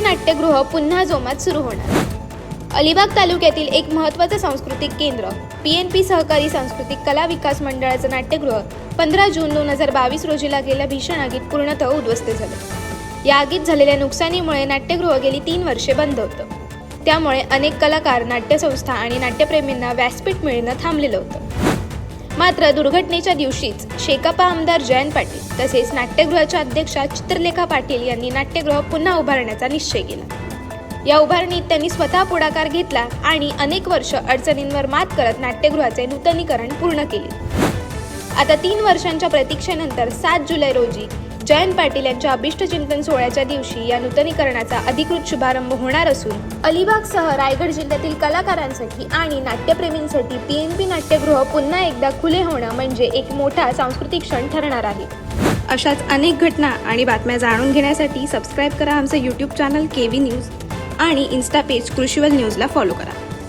P नाट्यगृह पुन्हा जोमात सुरू होणार. अलिबाग तालुक्यातील एक महत्त्वाचं सांस्कृतिक केंद्र पी एन पी सहकारी सांस्कृतिक कला विकास मंडळाचं नाट्यगृह पंधरा जून दोन हजार बावीस रोजी लागलेल्या भीषण आगीत पूर्णतः उद्ध्वस्त झालं. या आगीत झालेल्या नुकसानीमुळे नाट्यगृह गेली तीन वर्षे बंद होतं. त्यामुळे अनेक कलाकार नाट्यसंस्था आणि नाट्यप्रेमींना व्यासपीठ मिळणं थांबलेलं होतं. मात्र दुर्घटनेच्या दिवशीच शेकापा आमदार जयंत पाटील तसेच नाट्यगृहाच्या अध्यक्षा चित्रलेखा पाटील यांनी नाट्यगृह पुन्हा उभारण्याचा निश्चय केला. या उभारणीत त्यांनी स्वतः पुढाकार घेतला आणि अनेक वर्ष अडचणींवर मात करत नाट्यगृहाचे नूतनीकरण पूर्ण केले. आता तीन वर्षांच्या प्रतीक्षेनंतर सात जुलै रोजी जयंत पाटील यांच्या अभिष्ट चिंतन सोहळ्याच्या दिवशी या नूतनीकरणाचा अधिकृत शुभारंभ होणार असून अलिबागसह रायगड जिल्ह्यातील कलाकारांसाठी आणि नाट्यप्रेमींसाठी पी एन पी नाट्यगृह पुन्हा एकदा खुले होणं म्हणजे एक मोठा सांस्कृतिक क्षण ठरणार आहे. अशाच अनेक घटना आणि बातम्या जाणून घेण्यासाठी सबस्क्राईब करा आमचं YouTube channel K V news आणि इन्स्टा पेज कृषीवल न्यूजला फॉलो करा.